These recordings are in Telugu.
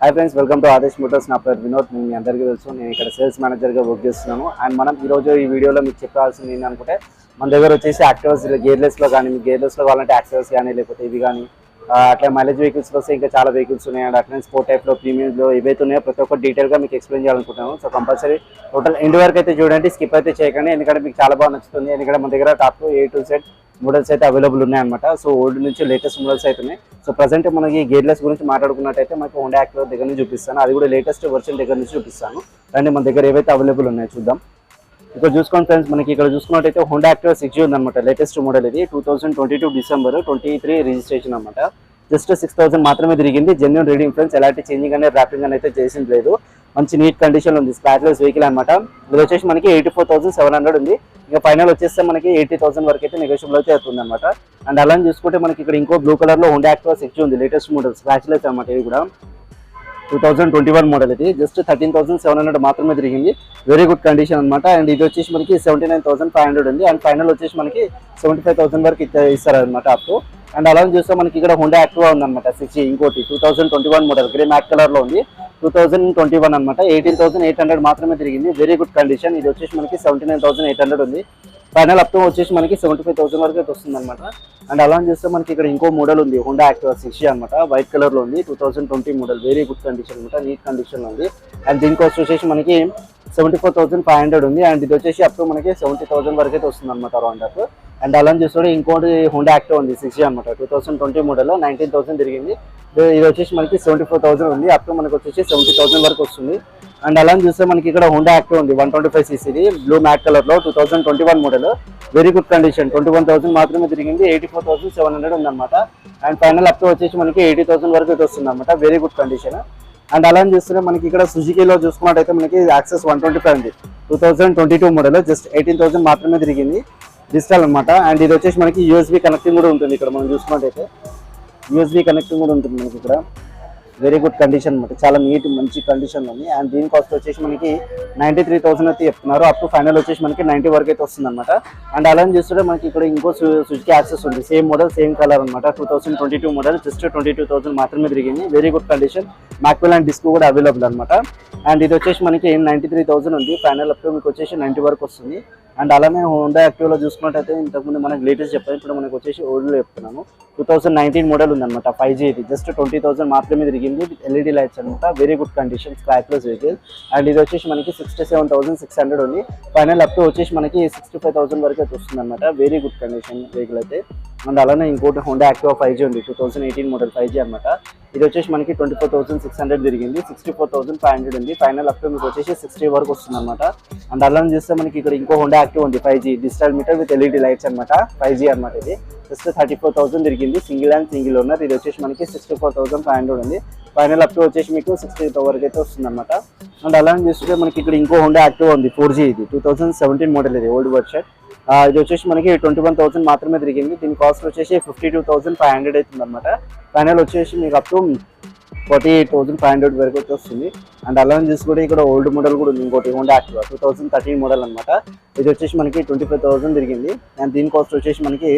Hi friends welcome to Aadesh Motors నా పేరు వినోద్. మీ అందరికీ తెలుసు. నేను ఇక్కడ సేల్స్ మేనేజర్గా వర్క్ చేస్తున్నాను. అండ్ మనం ఈరోజు ఈ వీడియోలో మీకు చెప్పాల్సింది ఏంటనుకుంటే మన దగ్గర వచ్చేసి యాక్టివర్స్ గేర్లెస్లో కానీ మీకు గేర్లెస్లో కావాలంటే యాక్టివర్స్ కానీ లేకపోతే ఇవి కానీ అట్లా మైలేజ్ వెహికల్స్ వస్తే ఇంకా చాలా వెహికల్స్ ఉన్నాయి. అండ్ అట్లనే స్పోర్ట్ టైప్లో ప్రీమియంలో ఏవైతే ఉన్నాయో ప్రతి ఒక్క డీటెయిల్గా మీకు ఎక్స్ప్లెయిన్ చేయాలనుకుంటున్నాను. సో కంపల్సరీ టోటల్ ఎండ్ వరకు అయితే చూడండి స్కిప్ అయితే చేయకండి. ఎందుకంటే మీకు చాలా బాగా నచ్చుతుంది. ఎందుకంటే మన దగ్గర top A to Z models అయితే అవైలబుల్ ఉన్నాయన్నమాట. సో ఓల్డ్ నుంచి లేటెస్ట్ మోడల్స్ అయితే సో ప్రజెంట్ మనకి గేర్లెస్ గురించి మాట్లాడుకున్నట్టయితే మనకి హోండా యాక్టివ్ దగ్గర నుంచి చూపిస్తాను. అది కూడా లేటెస్ట్ వర్షన్ దగ్గర నుంచి చూపిస్తాను. అండ్ మన దగ్గర ఏవైతే అవైలబుల్ ఉన్నాయో చూద్దాం. ఇక్కడ చూసుకోండి ఫ్రెండ్స్ మనకి ఇక్కడ చూసుకున్నట్టయితే హోండా యాక్టివ్ సిక్స్ ఉందన్నమాట. లేటెస్ట్ మోడల్ ఇది. Two thousand twenty two December twenty three registration అనమాట జస్ట్ సిక్స్ థౌసండ్ మాత్రమే తిరిగింది. జెన్యున్ రీడింగ్ ఫ్రెండ్స్ ఎలాంటి చేంజింగ్ అనేది ర్యాపింగ్ అనేది అయితే చేసింది లేదు. మంచి నీట్ కండిషన్ ఉంది. స్క్రాచ్లెస్ వెహికల్ అనమాట ఇది వచ్చేసి మనకి eighty four thousand seven hundred ఉంది. ఇంకా ఫైనల్ వచ్చేస్తే మనకి ఎయిటీ థౌసండ్ వరకు అయితే నెగోషియబుల్ అయితే అవుతుంది అనమాట అండ్ అలా చూసుకుంటే మనకి ఇక్కడ ఇంకో బ్లూ కలర్లో హోండా యాక్టివా సిక్స్ ఉంది. లేటెస్ట్ మోడల్ స్క్రాచ్లెస్ అనమాట ఇది కూడా. Two thousand twenty one model ఇది. Just thirteen thousand seven hundred మాత్రమే తిరిగింది. వెరీ గుడ్ కండిషన్ అనమాట అండ్ ఇది వచ్చేసి మనకి seventy nine thousand five hundred ఉంది. అండ్ ఫైనల్ వచ్చేసి మనకి సెవెంటీ ఫైవ్ థౌసండ్ వరకు ఇచ్చే- ఇస్తారు అనమాట అప్ అండ్ అలా చూస్తే మనకి ఇక్కడ హోండా యాక్టివా ఉందన్నమాట. సిక్స్ ఇంకోటి. Two thousand twenty one model grey matte కలర్లో ఉంది. టూ థౌసండ్ ట్వంటీ వన్ అనమాట ఎయిటీన్ థౌసండ్ ఎయిట్ హండ్రెడ్ మాత్రమే తిరిగింది. వెరీ గుడ్ కండిషన్ ఇది వచ్చేసి మనకి seventy nine thousand eight hundred ఉంది. ఫైనల్ అప్ వచ్చేసి మనకి సెవెంటీ ఫైవ్ థౌసండ్ వరకు అయితే వస్తుంది అనమాట అండ్ అలా చూస్తే మనకి ఇక్కడ ఇంకో మోడల్ ఉంది. హోండా యాక్టివా సిక్స్ అనమాట వైట్ కలర్లో ఉంది. Two thousand twenty model very good condition అనమాట నీట్ కండిషన్లో ఉంది. అండ్ దీనికి వచ్చేసి మనకి seventy four thousand five hundred ఉంది. అండ్ ఇది వచ్చేసి అప్ మనకి సెవెంటీ థౌసండ్ వరకు అయితే వస్తుంది అనమాట రౌండ్ అప్ అండ్ అలా చూస్తే ఇంకోటి హోండా యాక్టివ్ ఉంది. సిక్స్ అనమాట టూ థౌసండ్ ట్వంటీ మోడల్లో నైన్టీన్ థౌసండ్ తిరిగింది. ఇది- వచ్చేసి మనకి సెవెంటీ ఫోర్ థౌసండ్ ఉంది అప్ మనకి వచ్చేసి సెవెంటీ థౌసండ్ వరకు వస్తుంది. అండ్ అలా చూస్తే మనకి ఇక్కడ హోండా యాక్టివ్ ఉంది. వన్ ట్వంటీ ఫైవ్ సీసీది బ్లూ మ్యాట్ కలర్లో two thousand twenty one model very good condition twenty one thousand మాత్రమే తిరిగింది. Eighty four thousand seven hundred ఉందన్నమాట అండ్ ఫైనల్ అప్ వచ్చేసి మనకి ఎయిటీ థౌసండ్ వరకు అయితే వస్తుంది అనమాట వెరీ గుడ్ కండిషన్ అండ్ అలా చూస్తే మనకి ఇక్కడ సుజుకీలో చూసుకున్నట్టయితే మనకి యాక్సెస్ వన్ ట్వంటీ ఫైవ్ ఉంది. Two thousand twenty two model just eighteen thousand మాత్రమే తిరిగింది. డిజిటల్ అనమాట అండ్ ఇది వచ్చేసి మనకి యూఎస్బీ కనెక్టింగ్ కూడా ఉంటుంది ఇక్కడ మనం చూసుకున్నట్టయితే. యూఎస్బీ కనెక్టింగ్ కూడా ఉంటుంది మనకి ఇక్కడ. వెరీ గుడ్ కండిషన్ అనమాట చాలా నీట్ మంచి కండిషన్ ఉంది. అండ్ దీని కాస్ట్ వచ్చేసి మనకి నైంటీ త్రీ థౌసండ్ అయితే చెప్తున్నారు. అప్ టు ఫైనల్ వచ్చేసి మనకి నైంటీ వరకు అయితే వస్తుంది అనమాట అండ్ అలా చూస్తుంటే మనకి ఇక్కడ ఇంకో సుజుకి యాక్సెస్ ఉంది. సేమ్ మోడల్ సేమ్ కలర్ అనమాట two thousand twenty two model just twenty two thousand మాత్రమే తిరిగింది. Very good condition mag wheel and disc కూడా అవైలబుల్ అనమాట అండ్ ఇది వచ్చేసి మనకి నైంటీ త్రీ థౌసండ్ ఉంది ఫైనల్ అప్ మీకు వచ్చేసి నైంటీ వరకు వస్తుంది. అండ్ అలానే హోండా యాక్టివ్లో చూసుకున్నట్టయితే ఇంతకుముందు మనకి లేటెస్ట్ చెప్పాను. ఇప్పుడు మనకి వచ్చేసి ఓల్డ్లో చెప్తున్నాను టూ థౌసండ్ నైన్టీన్ మోడల్ ఉందన్నమాట ఫైవ్ జీ ఇది జస్ట్ ట్వంటీ థౌసండ్ మాత్రమే తిరిగింది విత్ ఎల్ఈడి లైట్స్ అనమాట very good condition scratchless vehicle and ఇది వచ్చేసి మనకి sixty seven thousand six hundred ఉంది. ఫైనల్ అప్ వచ్చేసి మనకి సిక్స్టీ ఫైవ్ థౌసండ్ వరకు అయితే వస్తుంది అనమాట వెరీ గుడ్ కండిషన్ వెహికల్ అయితే. అండ్ అలానే ఇంకోటి హోండా యాక్టివా ఫైవ్ జీ ఉంది two thousand eighteen model five G అనమాట ఇది వచ్చేసి మనకి twenty four thousand six hundred తిరిగింది sixty four thousand five hundred ఉంది. ఫైనల్ అప్ మీకు వచ్చేసి సిక్స్టీ వరకు వస్తుంది అనమాట అండ్ అలానే చూస్తే మనకి ఇక్కడ ఇంకో హోండా యాక్టివ్ ఉంది five G digital meter with LED lights అనమాట ఫైవ్ జీ అనమాట ఇది. జస్ట్ థర్టీ ఫోర్ థౌసండ్ తిరిగింది. సింగిల్ అండ్ సింగిల్ ఓనర్ ఇది వచ్చేసి మనకి sixty four thousand five hundred ఉంది ఫైనల్ అప్ వచ్చేసి మీకు సిక్స్టీ వరకు అయితే వస్తుంది అనమాట అండ్ అలానే చూస్తే మనకి ఇక్కడ ఇంకో హోండా యాక్టివ్ ఉంది ఫోర్ జీ ఇది. టూ థౌసండ్ సెవెంటీన్ మోడల్ ఇది ఓల్డ్ వర్షన్ ఇది వచ్చేసి మనకి ట్వంటీ వన్ థౌసండ్ మాత్రమే తిరిగింది. దీని కాస్ట్ వచ్చేసి fifty two thousand five hundred అవుతుంది అనమాట ఫైనల్ వచ్చేసి మీకు up to forty eight thousand five hundred వరకు అయితే వస్తుంది అండ్ అలా చూసుకుంటే ఇక్కడ ఓల్డ్ మోడల్ కూడా ఉంది. ఇంకోటి Honda Activa two thousand thirteen model అనమాట ఇది వచ్చేసి మనకి ట్వంటీ ఫైవ్ థౌసండ్ తిరిగింది. అండ్ దీని కాస్ట్ వచ్చేసి మనకి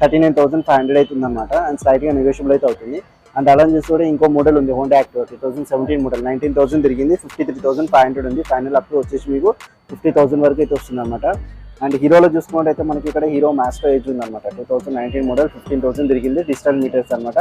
thirty nine thousand five hundred అవుతుంది అనమాట అండ్ స్లైట్గా నెగోషియబుల్ అయితే అవుతుంది. అండ్ అలా చూసుకుంటే ఇంకో మోడల్ ఉంది Honda Activa two thousand seventeen model nineteen thousand తిరిగింది. Fifty three thousand five hundred ఉంది ఫైనల్ అప్ వచ్చేసి మీకు ఫిఫ్టీ థౌసండ్ వరకు అయితే వస్తుంది అనమాట అండ్ హీరోలో చూసుకున్నట్టయితే మనకి ఇక్కడ హీరో మాస్టర్ ఏజ్ ఉంది అనమాట two thousand nineteen model fifteen thousand తిరిగింది డిజిటల్ మీటర్స్ అనమాట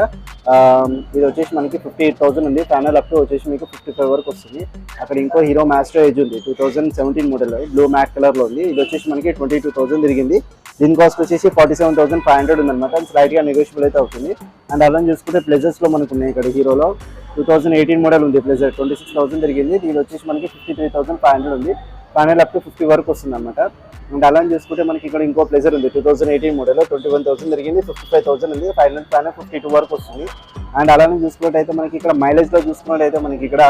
ఇది వచ్చేసి మనకి ఫిఫ్టీ ఎయిట్ థౌసండ్ ఉంది. ఫైనల్ అప్ వచ్చేసి మీకు ఫిఫ్టీ ఫైవ్ వరకు వస్తుంది. అక్కడ ఇంకో హీరో మాస్టర్ ఏజ్ ఉంది. Two thousand seventeen model blue matte కలర్లో ఉంది. ఇది వచ్చేసి మనకి ట్వంటీ టూ థౌసండ్ తిరిగింది. దీని కాస్ట్ వచ్చేసి forty seven thousand five hundred ఉందన్నమాట స్లైట్గా నెగోషియబుల్ అయితే అవుతుంది. అండ్ అలా చూసుకుంటే ప్లెజర్స్లో మనకు ఉన్నాయి ఇక్కడ హీరోలో. టూ థౌసండ్ ఎయిటీన్ మోడల్ ఉంది ప్లెజర్ ట్వంటీ సిక్స్ థౌసండ్ తిరిగింది. దీని వచ్చేసి మనకి fifty three thousand five hundred ఉంది. ఫైనల్ అప్ టు ఫిఫ్టీ వరకు వస్తుంది అనమాట అండ్ అలా చూసుకుంటే మనకి ఇక్కడ ఇంకో ప్లెజర్ ఉంది. Two thousand eighteen model twenty one thousand తిరిగింది ఫిఫ్టీ ఫైవ్ థౌసండ్ ఉంది. పైన ప్లాన్ ఫిఫ్టీ టూ వరకు వస్తుంది. అండ్ అలానే చూసుకున్నట్టయితే మనకి ఇక్కడ మైలేజ్లో చూసుకున్నట్టయితే మనకి ఇక్కడ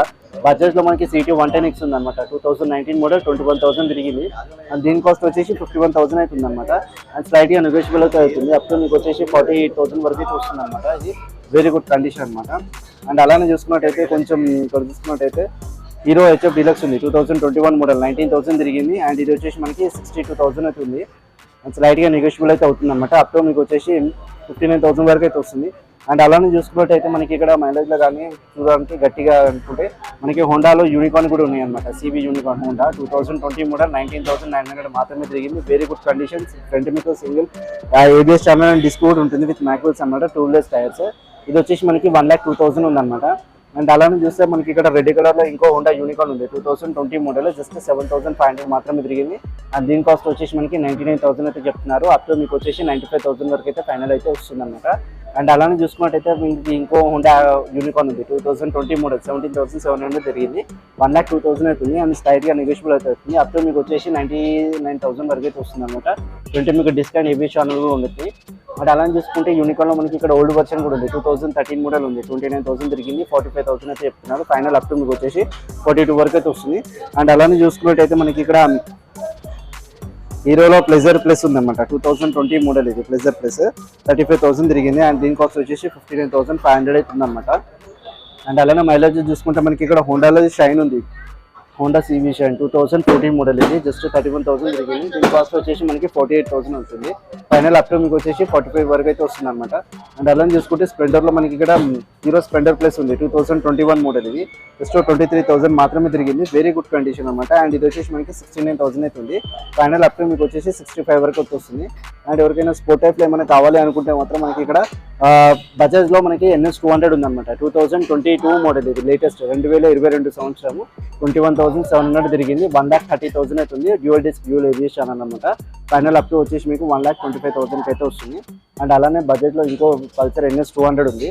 బడ్జెట్లో మనకి సిటీ వన్ టెన్ ఎక్స్ ఉంది అనమాట two thousand nineteen model twenty one thousand తిరిగింది అండ్ దీని కాస్ట్ వచ్చేసి ఫిఫ్టీ వన్ థౌసండ్ అవుతుంది అనమాట అండ్ స్లైట్గా నెగోషియబుల్ అయితే అవుతుంది. అప్ టు మీకు వచ్చేసి ఫార్టీ ఎయిట్ థౌసండ్ వరకు అయితే వస్తుంది అనమాట ఇది వెరీ గుడ్ కండిషన్ అనమాట అండ్ అలానే చూసుకున్నట్టయితే కొంచెం ఇక్కడ చూసుకున్నట్టయితే హీరో హెచ్ఎఫ్ డీలక్స్ ఉంది. Two thousand twenty one model nineteen thousand తిరిగింది. అండ్ ఇది వచ్చేసి మనకి సిక్స్టీ టూ థౌసండ్ అవుతుంది స్లైట్గా నెగోషియబుల్ అయితే అవుతుంది అనమాట అప్ టు మీకు వచ్చేసి ఫిఫ్టీ నైన్ థౌసండ్ వరకు అయితే వస్తుంది. అండ్ అలానే చూసుకున్నట్టయితే మనకి ఇక్కడ మైలేజ్లో కానీ చూడడానికి గట్టిగా అనుకుంటే మనకి హోండాలో యూనికార్న్ కూడా ఉన్నాయి అనమాట CB Unicorn Honda two thousand twenty model nineteen thousand nine hundred మాత్రమే తిరిగింది. వెరీ గుడ్ కండిషన్స్ ఫ్రంట్ మీకు single ABS channel and disc కూడా ఉంటుంది విత్ మ్యాక్వల్స్ అనమాట టూ వీలర్స్ టైర్స్ ఇది వచ్చేసి మనకి వన్ ల్యాక్ టూ థౌసండ్ ఉందన్నమాట. అండ్ అలానే చూస్తే మనకి ఇక్కడ రెడ్ కలర్లో ఇంకో హోండా యూనికాన్ ఉంది. Two thousand twenty model just seven thousand five hundred మాత్రమే తిరిగింది. అండ్ దీని కాస్ట్ వచ్చేసి మనకి నైన్టీ నైన్ థౌసండ్ అయితే చెప్తున్నారు. అప్ మీకు వచ్చేసి నైన్టీ ఫైవ్ థౌసండ్ వరకు అయితే ఫైనల్ అయితే వస్తుంది అనమాట అండ్ అలానే చూసుకున్నట్టయితే మీకు ఇంకో హోండా యూనికార్న్ ఉంది. Two thousand twenty model seventeen thousand seven hundred తిరిగింది. వన్ ల్యాక్ టూ థౌసండ్ అవుతుంది అండ్ స్లైట్గా నెగోషియబుల్ అయితే అవుతుంది అప్ మీకు వచ్చేసి నైన్టీ నైన్ థౌసండ్ వరకు అయితే వస్తుంది అనమాట ట్వంటీ మీకు డిస్కౌంట్ ఏబీ ఛానల్ కూడా ఉంటుంది అండ్ అలానే చూసుకుంటే యూనికాన్లో మనకి ఇక్కడ ఓల్డ్ వర్షన్ కూడా ఉంది. టూ థౌసండ్ థర్టీన్ మోడల్ ఉంది. ట్వంటీ నైన్ థౌసండ్ తిరిగింది. ఫార్టీ ఫైవ్ థౌసండ్ అయితే చెప్తున్నారు. ఫైనల్ అప్ టు మీకు వచ్చేసి ఫార్టీ టూ వరకు అయితే వస్తుంది. అండ్ అలానే చూసుకున్నట్టయితే మనకి ఇక్కడ హీరోలో ప్లెజర్ ప్లస్ ఉందన్నమాట. టూ థౌసండ్ ట్వంటీ మోడల్ ఇది. Pleasure Plus thirty five thousand తిరిగింది. అండ్ దీని కాస్ట్ వచ్చేసి fifty nine thousand five hundred అయితే ఉందన్నమాట. అండ్ అలానే మైలేజ్ చూసుకుంటే మనకి ఇక్కడ హోండాలో షైన్ ఉంది. Honda CV Shine two thousand fourteen model ఇది. జస్ట్ థర్టీ వన్ థౌసండ్ తిరిగింది దీని కాస్ట్ వచ్చేసి మనకి ఫార్టీ ఎయిట్ థౌసండ్ ఉంటుంది ఫైనల్ అప్ మీకు వచ్చేసి ఫార్టీ ఫైవ్ వరకు అయితే వస్తుంది అనమాట అండ్ అలానే చూసుకుంటే స్ప్లెండర్లో మనకి ఇక్కడ హీరో స్ప్లెండర్ ప్లస్ ఉంది. Two thousand twenty one model ఇది. జస్ట్ ట్వంటీ త్రీ థౌసండ్ మాత్రమే తిరిగింది. వెరీ గుడ్ కండిషన్ అనమాట అండ్ ఇది వచ్చేసి మనకి సిక్స్టీ నైన్ థౌసండ్ అవుతుంది ఫైనల్ అప్ మీకు వచ్చేసి సిక్స్టీ ఫైవ్ వరకు వస్తుంది. అండ్ ఎవరికైనా స్పోర్ట్ టైప్లో ఏమైనా కావాలి అనుకుంటే మాత్రం మనకి ఇక్కడ బజాజ్లో మనకి ఎన్ఎస్ టూ హండ్రెడ్ ఉందన్నమాట. Two thousand twenty two model ఇది లేటెస్ట్ రెండు వేల ఇరవై రెండు సంవత్సరము. Twenty one thousand seven hundred తిరిగింది వన్ ల్యాక్ థర్టీ థౌసండ్ అవుతుంది డ్యూల్ డిస్క్ డ్యూల్ ఏవియస్ అనమాట ఫైనల్ అప్ టు వచ్చేసి మీకు వన్ ల్యాక్ ట్వంటీ ఫైవ్ థౌసండ్కి అయితే వస్తుంది. అండ్ అలానే బడ్జెట్లో ఇంకో పల్సర్ ఎన్ఎస్ టూ హండ్రెడ్ ఉంది.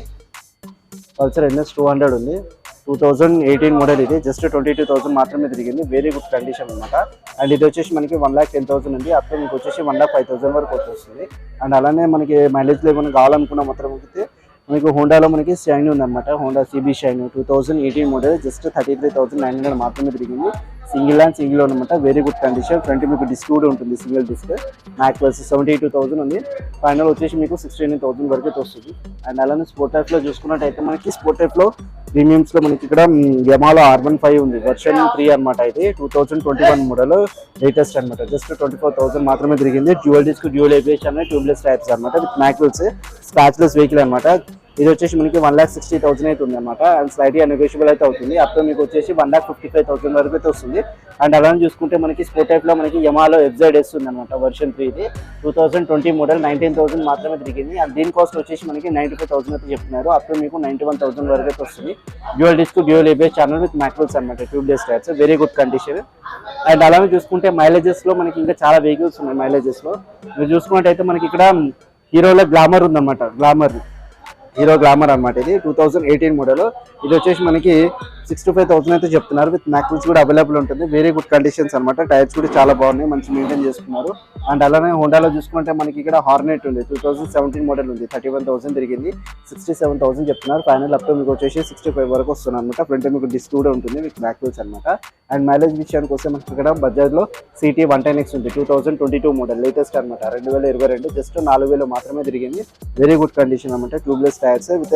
పల్సర్ ఎన్ఎస్ టూ హండ్రెడ్ ఉంది. టూ థౌజండ్ ఎయిటీన్ మోడల్ ఇది. జస్ట్ ట్వంటీ టూ థౌసండ్ మాత్రమే తిరిగింది. వెరీ గుడ్ కండిషన్ అనమాట అండ్ ఇది వచ్చేసి మనకి వన్ ల్యాక్ టెన్ థౌసండ్ ఉంది. అప్పుడు మీకు వచ్చేసి వన్ ల్యాక్ ఫైవ్ థౌసండ్ వరకు వచ్చేస్తుంది. అండ్ అలానే మనకి మైలేజ్లో ఏమైనా కావాలనుకున్న మాత్రం అయితే మనకి హోండాలో మనకి షైన్ ఉందన్నమాట. Honda CB Shine two thousand eighteen model just thirty three thousand nine hundred మాత్రమే తిరిగింది. సింగిల్ అండ్ సింగిల్ అనమాట వెరీ గుడ్ కండిషన్ ఫ్రంట్ మీకు డిస్క్ కూడా ఉంటుంది single disc mag plus seventy two thousand ఉంది. ఫైనల్ వచ్చేసి మీకు సిక్స్టీ నైన్ థౌసండ్ వరకు వస్తుంది. అండ్ అలానే స్పోర్ట్ టైప్లో చూసుకున్నట్టయితే మనకి స్పోర్ట్ టైప్లో ప్రీమియమ్స్లో మనకి ఇక్కడ యమాలో ఆర్బన్ ఫైవ్ ఉంది. వర్షన్ త్రీ అనమాట ఇది. Two thousand twenty one model latest అనమాట జస్ట్ ట్వంటీ ఫోర్ థౌసండ్ మాత్రమే తిరిగింది. డ్యూయల్ డిస్క్ డ్యూయల్ ఏబిఎస్ అనే ట్యూబ్లెస్ టైప్స్ అనమాట with mag wheels scratchless vehicle అనమాట ఇది వచ్చేసి మనకి వన్ ల్యాక్ సిక్స్టీ థౌసండ్ అయితే ఉంది అనమాట అండ్ స్లైట్గా నెగోషియబుల్ అయితే అవుతుంది. అప్పుడు మీకు వచ్చేసి one lakh fifty five thousand వరకు అయితే వస్తుంది. అండ్ అలానే చూసుకుంటే మనకి స్పోర్ట్ టైప్లో మనకి యమాలో ఎఫ్జైడ్ ఎస్ ఉంది అనమాట వర్షన్ త్రీ ఇది. Two thousand twenty model nineteen thousand మాత్రమే తిరిగింది. అండ్ దీని కాస్ట్ వచ్చేసి మనకి నైన్టీ ఫైవ్ థౌసండ్ అయితే చెప్తున్నారు. అప్పుడు మీకు నైంటీ వన్ థౌసండ్ వరకు అయితే వస్తుంది. Dual disc dual ABS channel with mag wheels అనమాట tubeless tyres very good condition and అలానే చూసుకుంటే మైలేజెస్లో మనకి ఇంకా చాలా వెహికల్స్ ఉన్నాయి మైలేజెస్లో మీరు చూసుకున్నట్టయితే మనకి ఇక్కడ హీరోలో గ్లామర్ ఉందన్నమాట గ్లామర్ హీరో గ్లామర్ అన్నమాట ఇది. టూ థౌసండ్ ఎయిటీన్ మోడల్ ఇది వచ్చేసి మనకి సిక్స్టీ ఫైవ్ థౌసండ్ అయితే చెప్తున్నారు. విత్ మ్యాక్స్ కూడా అవైలబుల్ ఉంటుంది. వెరీ గుడ్ కండిషన్స్ అనమాట టైర్స్ కూడా చాలా బాగున్నాయి. మంచి మెయింటైన్ చేసుకున్నారు. అండ్ అలానే హోండాలో చూసుకుంటే మనకి ఇక్కడ హార్నెట్ ఉంది. టూ థౌసండ్ సెవెంటీన్ మోడల్ ఉంది. థర్టీ వన్ థౌసండ్ తిరిగింది. సిక్స్టీ సెవెన్ థౌసండ్ చెప్తున్నారు ఫైనల్ అప్ మీకు వచ్చేసి సిక్స్టీ ఫైవ్ వరకు వస్తుంది అనమాట ఫ్రంట్ మీకు డిస్క్ కూడా ఉంటుంది విత్ బ్యాక్ అనమాట అండ్ మైలేజ్ విషయానికి వస్తే మనకి ఇక్కడ బజాజ్లో సిటీ వన్ టెన్ ఎక్స్ ఉంది. Two thousand twenty two model latest అనమాట రెండు వేల ఇరవై రెండు. జస్ట్ నాలుగు వేలు మాత్రమే తిరిగింది. వెరీ గుడ్ కండిషన్ అనమాట tubeless tyres with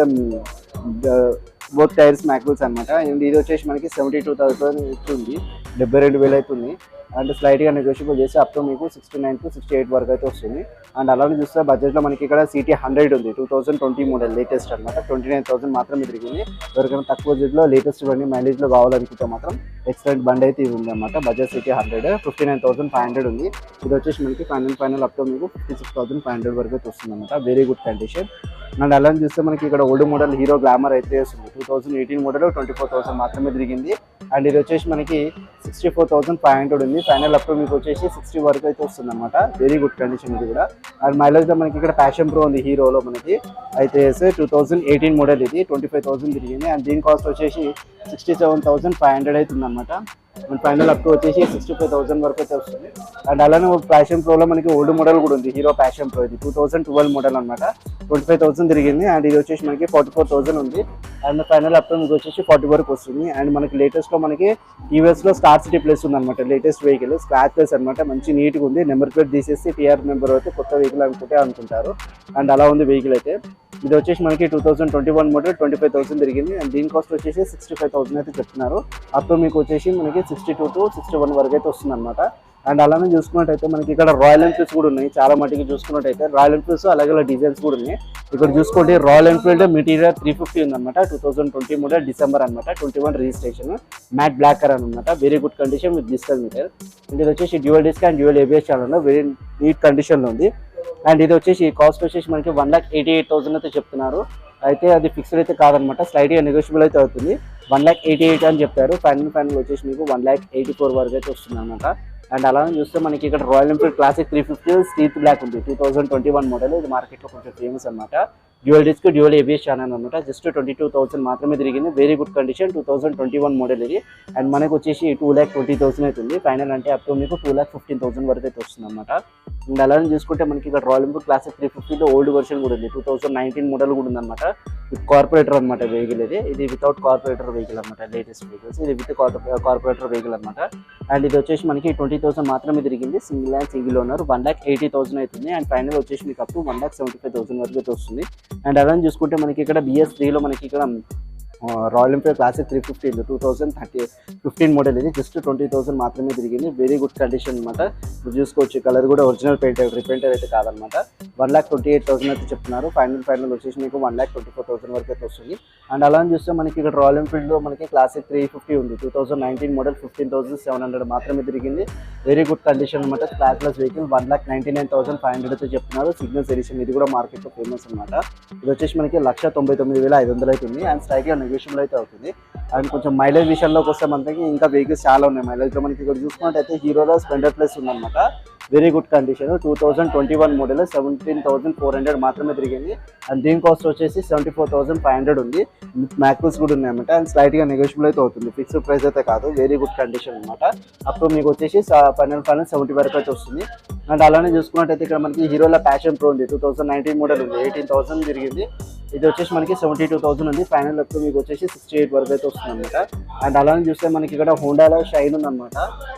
both tyres mag wheels అనమాట అండ్ ఇది వచ్చేసి మనకి సెవెంటీ టూ థౌసండ్ ఉంది డెబ్బై రెండు వేలు అవుతుంది. అండ్ స్లైట్గా నెగోషియబుల్ చేసి అప్ టు మీకు sixty nine to sixty eight వరకు అయితే వస్తుంది. అండ్ అలానే చూస్తే బడ్జెట్లో మనకి ఇక్కడ సిటీ హండ్రెడ్ ఉంది two thousand twenty model latest అనమాట ట్వంటీ నైన్ థౌసండ్ మాత్రమే తిరిగింది. ఎవరికైనా తక్కువ బడ్జెట్లో లేటెస్ట్ బండి మైలేజ్లో కావాలనుకుంటే మాత్రం ఎక్సలెంట్ బండి అయితే ఇది ఉంది అనమాట budget CT hundred fifty nine thousand five hundred ఉంది. ఇది వచ్చేసి మనకి ఫైనల్ ఫైనల్ అప్ టు మీకు fifty six thousand five hundred వరకు అయితే వస్తుంది అనమాట వెరీ గుడ్ కండిషన్ అండ్ అలానే చూస్తే మనకి ఇక్కడ ఓల్డ్ మోడల్ హీరో గ్లామర్ అయితే వస్తుంది. Two thousand eighteen model twenty four thousand మాత్రమే తిరిగింది. అండ్ ఇది వచ్చేసి మనకి sixty four thousand five hundred ఉంది. ఫైనల్ అప్ మీకు వచ్చేసి సిక్స్టీ వరకు అయితే వస్తుంది అనమాట వెరీ గుడ్ కండిషన్ ఇది కూడా. అండ్ మైలేజ్లో మనకి ఇక్కడ ప్యాషన్ ప్రో ఉంది హీరోలో మనకి. అయితే టూ థౌసండ్ ఎయిటీన్ మోడల్ ఇది ట్వంటీ ఫైవ్ థౌసండ్ తిరిగింది. అండ్ దీని కాస్ట్ వచ్చేసి sixty seven thousand five hundred అవుతుంది అనమాట అండ్ ఫైనల్ అప్ వచ్చేసి సిక్స్టీ ఫైవ్ థౌసండ్ వరకు అయితే వస్తుంది. అండ్ అలానే ప్యాషన్ ప్రోలో మనకి ఓల్డ్ మోడల్ కూడా ఉంది హీరో ప్యాషన్ ప్రో ఇది. టూ థౌసండ్ ట్వెల్వ్ మోడల్ అనమాట ట్వంటీ ఫైవ్ థౌసండ్ తిరిగింది అండ్ ఇది వచ్చేసి మనకి ఫార్టీ ఫోర్ థౌసండ్ ఉంది. అండ్ ఫైనల్ అప్ మీకు వచ్చేసి ఫార్టీ వరకు వస్తుంది. అండ్ మనకి లేటెస్ట్లో మనకి టీవీఎస్లో స్టార్ సిటీ ప్లేస్ ఉంది అనమాట లేటెస్ట్ వెహికల్ స్క్రాచ్ ప్లేస్ అనమాట మంచి నీట్గా ఉంది. నెంబర్ ప్లేట్ తీసేసి టీఆర్ నెంబర్ అయితే కొత్త వెహికల్ అనుకుంటే అనుకుంటారు. అండ్ అలా ఉంది వెహికల్ అయితే. ఇది వచ్చేసి మనకి two thousand twenty one model twenty five thousand తిరిగింది. అండ్ దీని కాస్ట్ వచ్చేసి సిక్స్టీ ఫైవ్ థౌసండ్ అయితే చెప్తున్నారు. అప్పుడు మీకు వచ్చేసి మనకి sixty two to sixty one వరకు అయితే వస్తుంది అనమాట అండ్ అలానే చూసుకున్నట్టయితే మనకి ఇక్కడ రాయల్ ఎన్ఫీల్డ్స్ కూడా ఉన్నాయి. చాలా మటుకి చూసుకున్నట్టయితే రాయల్ ఎన్ఫీల్డ్స్ అలాగే డిజైన్స్ కూడా ఉన్నాయి. ఇక్కడ చూసుకోండి Royal Enfield material three fifty ఉందన్నమాట. Two thousand twenty model December అనమాట twenty one registration matt black colour అనమాట very good condition with digital meter and ఇది వచ్చేసి dual disc and dual ABS channel very neat కండిషన్లో ఉంది. అండ్ ఇది వచ్చేసి కాస్ట్ వచ్చేసి మనకి one lakh eighty eight thousand అయితే చెప్తున్నారు. అయితే అది ఫిక్స్డ్ అయితే కాదనమాట. స్లైడ్గా నెగోషియబుల్ అయితే అవుతుంది. వన్ ల్యాక్ ఎయిటీ ఎయిట్ అని చెప్పారు. ఫైనల్ ఫైనల్ వచ్చేసి మీకు వన్ ల్యాక్ ఎయిటీ ఫోర్ వరకు అయితే వస్తుంది అనమాట. అండ్ అలానే చూస్తే మనకి ఇక్కడ Royal Enfield Classic three fifty stealth black ఉంది. Two thousand twenty one model ఇది మార్కెట్లో కొంచెం ఫేమస్ అనమాట. Dual disc dual ABS channel అనమాట. జస్ట్ ట్వంటీ టూ థౌసండ్ మాత్రమే తిరిగింది. Very good condition two thousand twenty one model ఇది. అండ్ మనకు వచ్చేసి టూ ల్యాక్ ట్వంటీ థౌసండ్ అయితే ఉంది. ఫైనల్ అంటే అప్ టు మీకు టూ ల్యాక్ ఫిఫ్టీన్ థౌసండ్ వరకు అయితే వస్తుంది అనమాట. అండ్ అలానే చూసుకుంటే మనకి ఇక్కడ రాయల్ ఎంపూర్ క్లాసిక్ త్రీ ఫిఫ్టీలో ఓల్డ్ వర్షన్ కూడా ఉంది. టూ థౌసండ్ నైన్టీన్ మోడల్ కూడా ఉందన్నమాట. ఇది కార్పొరేటర్ అనమాట వెహికల్ ఇది. ఇది వితౌట్ కార్పొరేటర్ వెహికల్ అనమాట లేటెస్ట్ వెహికల్స్ ఇది విత్ కార్పొరేటర్ వెహికల్ అనమాట అండ్ ఇది వచ్చేసి మనకి ట్వంటీ థౌసండ్ మాత్రమే తిరిగింది. Single and single owner one lakh eighty thousand అవుతుంది అండ్ ఫైనల్ వచ్చేసి మీకు up to one lakh seventy five thousand వరకు అయితే వస్తుంది. అండ్ అలానే చూసుకుంటే మనకి ఇక్కడ బిఎస్ త్రీలో మనకి ఇక్కడ Royal Enfield Classic three fifty two thousand thirty fifteen model ఇది. జస్ట్ ట్వంటీ థౌసండ్ మాత్రమే తిరిగింది. వెరీ గుడ్ కండిషన్ అనమాట మీరు చూసుకోవచ్చు. కలర్ కూడా ఒరిజినల్ పెయింట్ రిపెయింటర్ అయితే కాదనమాట. One lakh twenty eight thousand అయితే చెప్తున్నారు. ఫైనల్ ఫైనల్ వచ్చేసి మీకు one lakh twenty four thousand వరకు అయితే వస్తుంది. అండ్ అలా అని చూస్తే మనకి ఇక్కడ రాయల్ ఎన్ఫీల్డ్లో మనకి క్లాసిక్ త్రీ ఫిఫ్టీ ఉంది. Two thousand nineteen model fifteen thousand seven hundred మాత్రమే తిరిగింది. వెరీ గుడ్ కండిషన్ అనమాట scratchless vehicle one lakh ninety nine thousand five hundred అయితే చెప్తున్నారు. సిగ్నల్స్ ఎడిషన్ ఇది కూడా మార్కెట్లో ఫేమస్ అనమాట ఇది వచ్చేసి మనకి లక్ష తొంభై తొమ్మిది వేల ఐదు వందలు అవుతుంది. అండ్ స్ట్రైక్గా నెగోషియబుల్ అయితే అవుతుంది. అండ్ కొంచెం మైలేజ్ విషయంలోకి వస్తే మనకి ఇంకా వెహికల్స్ చాలా ఉన్నాయి. మైలేజ్లో మనకి ఇక్కడ చూసుకున్నట్టయితే హీరోలో స్పెండర్ ప్లస్ ఉందన్నమాట. Very good condition two thousand twenty one model seventeen thousand four hundred మాత్రమే తిరిగింది. అండ్ దీని కాస్ట్ వచ్చేసి seventy four thousand five hundred ఉంది. మ్యాక్స్ కూడా ఉన్నాయన్నమాట అండ్ స్లైట్గా నెగోషియబుల్ అయితే అవుతుంది. ఫిక్స్డ్ ప్రైస్ అయితే కాదు వెరీ గుడ్ కండిషన్ అనమాట అప్పుడు మీకు వచ్చేసి ఫైనల్ ఫైనల్ సెవెంటీ వరకు అయితే వస్తుంది. అండ్ అలానే చూసుకున్నట్టయితే ఇక్కడ మనకి హీరోలో ప్యాషన్ ప్రో ఉంది. టూ థౌసండ్ నైన్టీన్ మోడల్ ఉంది. ఎయిటీన్ థౌసండ్ తిరిగింది. ఇది వచ్చేసి మనకి సెవెంటీ టూ థౌసండ్ ఉంది. ఫైనల్ లెక్క మీకు వచ్చేసి సిక్స్టీ ఎయిట్ వరకు అయితే వస్తుంది అనమాట అండ్ అలానే చూస్తే మనకి ఇక్కడ హోండాలో షైన్ ఉందన్నమాట.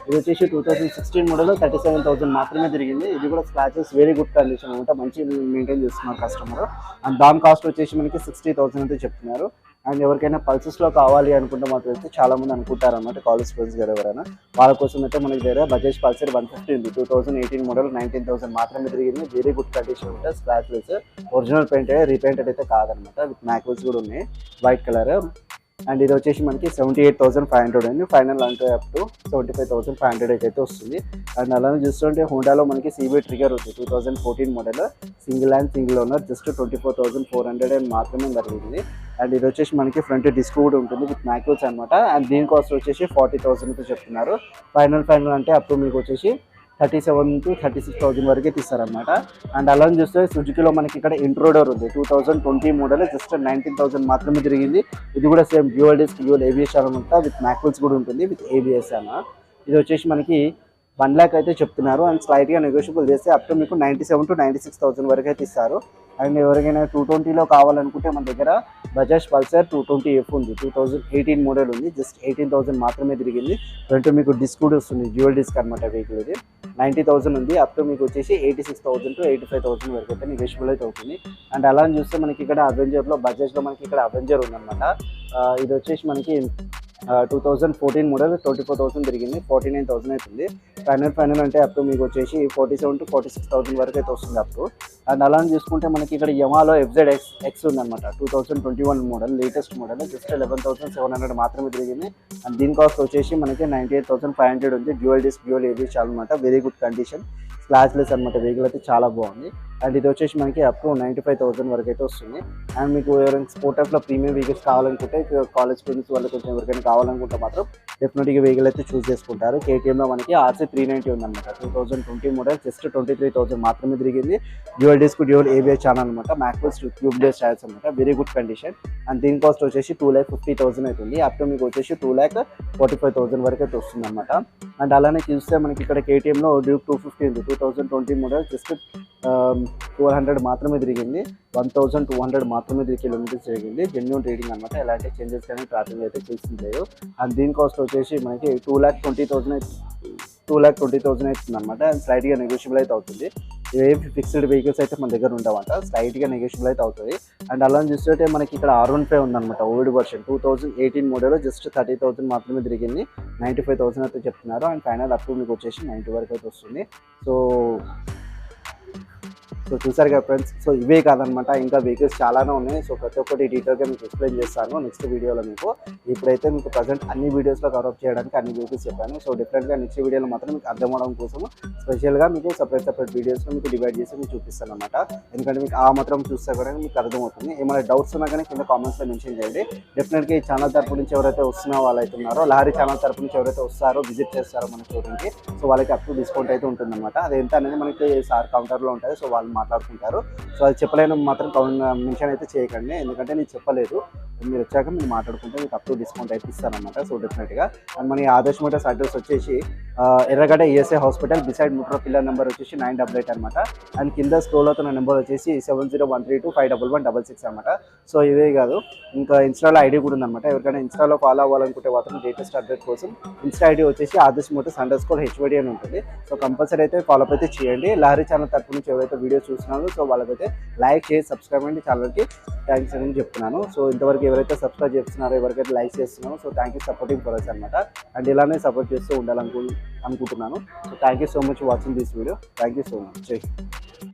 ఇది వచ్చేసి two thousand sixteen model thirty seven thousand మాత్రమే తిరిగింది. ఇది కూడా స్క్రాచెస్ వెరీ గుడ్ కండిషన్ అనమాట. మంచి మెయింటైన్ చేస్తున్నారు కస్టమర్ అండ్ దాని కాస్ట్ వచ్చేసి మనకి సిక్స్టీ థౌసండ్ అయితే చెప్తున్నారు. అండ్ ఎవరికైనా పల్సెస్లో కావాలి అనుకుంటే మాత్రం అయితే చాలా మంది అనుకుంటారు అనమాట కాలేజ్ ఫ్రెండ్స్ గారు ఎవరైనా. వాళ్ళ కోసం అయితే మనకి దగ్గర బజాజ్ పల్సర్ వన్ ఫిఫ్టీ ఉంది. Two thousand eighteen model nineteen thousand మాత్రమే తిరిగింది. వెరీ గుడ్ కండిషన్ ఉంటుంది స్క్రాచ్లెస్ ఒరిజినల్ పెయింట్ రీపెయింటెడ్ అయితే కాదనమాట విత్ మ్యాక్వల్స్ కూడా ఉన్నాయి. వైట్ కలర్ అండ్ ఇది వచ్చేసి మనకి seventy eight thousand five hundred ఉంది ఫైనల్ అంటే up to seventy five thousand five hundred అయితే వస్తుంది. అండ్ అలానే చూస్తుంటే హోండాలో మనకి సీబీ ట్రిగర్ ఉంది. Two thousand fourteen model single and single owner just twenty four thousand four hundred and మాత్రమే జరిగింది. అండ్ ఇది వచ్చేసి మనకి ఫ్రంట్ డిస్క్ కూడా ఉంటుంది విత్ మ్యాక్యూల్స్ అనమాట అండ్ దీని కాస్ట్ వచ్చేసి ఫార్టీ థౌసండ్ అయితే చెప్తున్నారు. ఫైనల్ ఫైనల్ అంటే అప్పుడు మీకు వచ్చేసి thirty seven to thirty six thousand వరకే తీస్తారనమాట అండ్ అలా చూస్తే సుజుకిలో మనకి ఇక్కడ ఇంట్రోడర్ ఉంది. Two thousand twenty model just nineteen thousand మాత్రమే తిరిగింది. ఇది కూడా same dual disc dual ABS అనమాట విత్ మ్యాక్వల్స్ కూడా ఉంటుంది విత్ ఏబిఎస్ అన్న. ఇది వచ్చేసి మనకి వన్ ల్యాక్ అయితే చెప్తున్నారు. అండ్ స్లైట్గా నెగోషియబుల్ చేస్తే అప్ టు మీకు ninety seven to ninety six thousand వరకు అయితే ఇస్తారు. అండ్ ఎవరికైనా టూ ట్వంటీలో కావాలనుకుంటే మన దగ్గర Bajaj Pulsar two twenty F ఉంది. టూ థౌసండ్ ఎయిటీన్ మోడల్ ఉంది. జస్ట్ ఎయిటీన్ థౌసండ్ మాత్రమే తిరిగింది. ఫ్రంట్ మీకు డిస్క్ కూడా వస్తుంది. డ్యూయల్ డిస్క్ అనమాట వెహికల్ ఇది. నైంటీ థౌసండ్ ఉంది. అప్ టు మీకు వచ్చేసి eighty six thousand to eighty five thousand వరకు అయితే నెగోషియబుల్ అయితే అవుతుంది. అండ్ అలా అని చూస్తే మనకి ఇక్కడ అవెంజర్లో బజాజ్లో మనకి ఇక్కడ అవెంజర్ ఉందన్నమాట. ఇది వచ్చేసి మనకి two thousand fourteen model twenty four thousand తిరిగింది ఫార్టీ నైన్ థౌసండ్ అవుతుంది ఫైనల్ ఫైనల్ అంటే అప్ మీకు వచ్చేసి forty seven to forty six thousand వరకు అయితే వస్తుంది అప్ అండ్ అలా చూసుకుంటే మనకి ఇక్కడ యమాలో ఎఫ్జెడ్ ఎక్స్ ఎక్స్ ఉందన్నమాట. Two thousand twenty one model latest model just eleven thousand seven hundred మాత్రమే తిరిగింది. అండ్ దీని కాస్ట్ వచ్చేసి మనకి ninety eight thousand five hundred ఉంది డ్యూయల్ డిస్క్ డ్యూయల్ ఏబీ అనమాట వెరీ గుడ్ కండిషన్ క్లాస్లెస్ అనమాట వెహికల్ అయితే చాలా బాగుంది. అండ్ ఇది వచ్చేసి మనకి up to ninety five thousand వరకు అయితే వస్తుంది. అండ్ మీకు ఎవరైనా స్పోర్టర్స్లో ప్రీమియం వెహికల్స్ కావాలనుకుంటే కాలేజ్ ఫ్రెండ్స్ వాళ్ళు కొంచెం ఎవరికైనా కావాలనుకుంటే మాత్రం డెఫినెట్గా వెహికల్ అయితే చూస్ చేసుకుంటారు. కేటీఎంలో మనకి ఆర్సీ త్రీ నైంటీ ఉందన్నమాట. Two thousand twenty model just twenty three thousand మాత్రమే తిరిగింది. Dual disc dual ABS channel అనమాట మ్యాక్వల్స్ ట్యూబ్ డేస్ టైర్స్ అనమాట వెరీ గుడ్ కండిషన్ అండ్ దీని కాస్ట్ వచ్చేసి టూ ల్యాక్ ఫిఫ్టీ థౌసండ్ అవుతుంది అప్ టు మీకు వచ్చేసి two lakh forty five thousand వరకు అయితే వస్తుంది అనమాట అండ్ అలానే చూస్తే మనకి ఇక్కడ కేటీఎంలో డ్యూక్ టూ ఫిఫ్టీ ఉంది. Two thousand twenty model just two hundred మాత్రమే తిరిగింది. వన్ థౌజండ్ టూ హండ్రెడ్ మాత్రమే త్రీ కిలోమీటర్స్ తిరిగింది జెన్యున్ రీడింగ్ అనమాట ఎలాంటి చేంజెస్ కానీ ట్రాకింగ్ అయితే చేసింది లేదు అండ్ దీని కాస్ట్ వచ్చేసి మనకి two lakh twenty thousand two lakh twenty thousand అవుతుంది అనమాట అండ్ స్లైట్గా నెగోషియబుల్ అయితే అవుతుంది. ఏం ఫిక్స్డ్ వెహికల్స్ అయితే మన దగ్గర ఉండవంట. స్లైట్గా నెగోషియబుల్ అయితే అవుతుంది. అండ్ అలా చూస్తుంటే మనకి ఇక్కడ ఆర్ వన్ ఫైవ్ ఉందన్నమాట. Old version two thousand eighteen model just thirty thousand మాత్రమే తిరిగింది. నైంటీ ఫైవ్ థౌసండ్ అయితే చెప్తున్నారు. అండ్ ఫైనల్ అప్ మీకు వచ్చేసి నైంటీ వరకు అయితే వస్తుంది. సో సో చూసారుగా కదా ఫ్రెండ్స్ సో ఇవే కాదనమాట. ఇంకా వెహికల్స్ చాలానే ఉన్నాయి. సో ప్రతి ఒక్కటి డీటెయిల్గా మీకు ఎక్స్ప్లెయిన్ చేస్తాను నెక్స్ట్ వీడియోలో మీకు. ఇప్పుడైతే మీకు ప్రజెంట్ అన్ని వీడియోస్లో కవర్ చేయడానికి అన్ని వెహికల్స్ చెప్పాను. సో డిఫరెంట్గా నెక్స్ట్ వీడియోలో మాత్రం మీకు అర్థం అవడం కోసం స్పెషల్గా మీకు సపరేట్ సపరేట్ వీడియోస్లో మీకు డివైడ్ చేసి మీకు చూపిస్తాను అనమాట ఎందుకంటే మీకు ఆ మాత్రం చూస్తే కూడా మీకు అర్థమవుతుంది ఏమైనా డౌట్స్ ఉన్నా కానీ కింద కామెంట్స్లో మెన్షన్ చేయండి. డెఫినెట్గా ఈ ఛానల్ తరపు నుంచి ఎవరైతే వస్తున్న వాళ్ళు అయితే ఉన్నారో లహరి ఛానల్ తరపు నుంచి ఎవరైతే వస్తారో విజిట్ చేస్తారో మన షోరూమ్కి సో వాళ్ళకి అప్పుడు డిస్కౌంట్ అయితే ఉంటుందన్నమాట. అది ఎంత అనేది మనకి సార్ కౌంటర్లో ఉంటుంది సో వాళ్ళు మాట్లాడుకుంటారు సో అది చెప్పలేను మాత్రం మెన్షన్ అయితే చేయకండి. ఎందుకంటే నేను చెప్పలేదు. మీరు వచ్చాక మీరు మాట్లాడుకుంటే మీకు అప్ టు డిస్కౌంట్ అయితే ఇస్తానమాట సో డెఫినెట్గా అండ్ మన ఆదర్శ్ మోటార్స్ అడ్రస్ వచ్చేసి Erragadda ESI hospital beside metro pillar number వచ్చేసి నైన్ డబల్ ఎయిట్ అనమాట అండ్ కింద స్క్రోల్ అవుతున్న నెంబర్ వచ్చేసి seven zero one three two five double one double six అనమాట సో ఇవే కాదు. ఇంకా ఇన్స్టాలో ఐడి కూడా ఉందన్నమాట. ఎవరికైనా ఇన్స్టాలో ఫాలో అవ్వాలనుకుంటే మాత్రం లేటెస్ట్ అప్డేట్ కోసం ఇన్స్టా ఐడి వచ్చేసి Adarsh Motors underscore HYD అని ఉంటుంది. సో కంపల్సరీ అయితే ఫాలో అయితే చేయండి. లారీ ఛానల్ తరపు నుంచి ఎవరైతే వీడియో చూస్తున్నారో సో వాళ్ళకైతే లైక్ చేసి సబ్స్క్రైబ్ అండి ఛానల్కి థ్యాంక్స్ అని చెప్తున్నాను. సో ఇంతవరకు ఎవరైతే సబ్స్క్రైబ్ చేస్తున్నారో ఎవరికైతే లైక్ చేస్తున్నారో so thank you supporting for us అనమాట అండ్ ఇలానే సపోర్ట్ చేస్తూ ఉండాలనుకు అనుకుంటున్నాను. So thank you so much watching this video thank you so much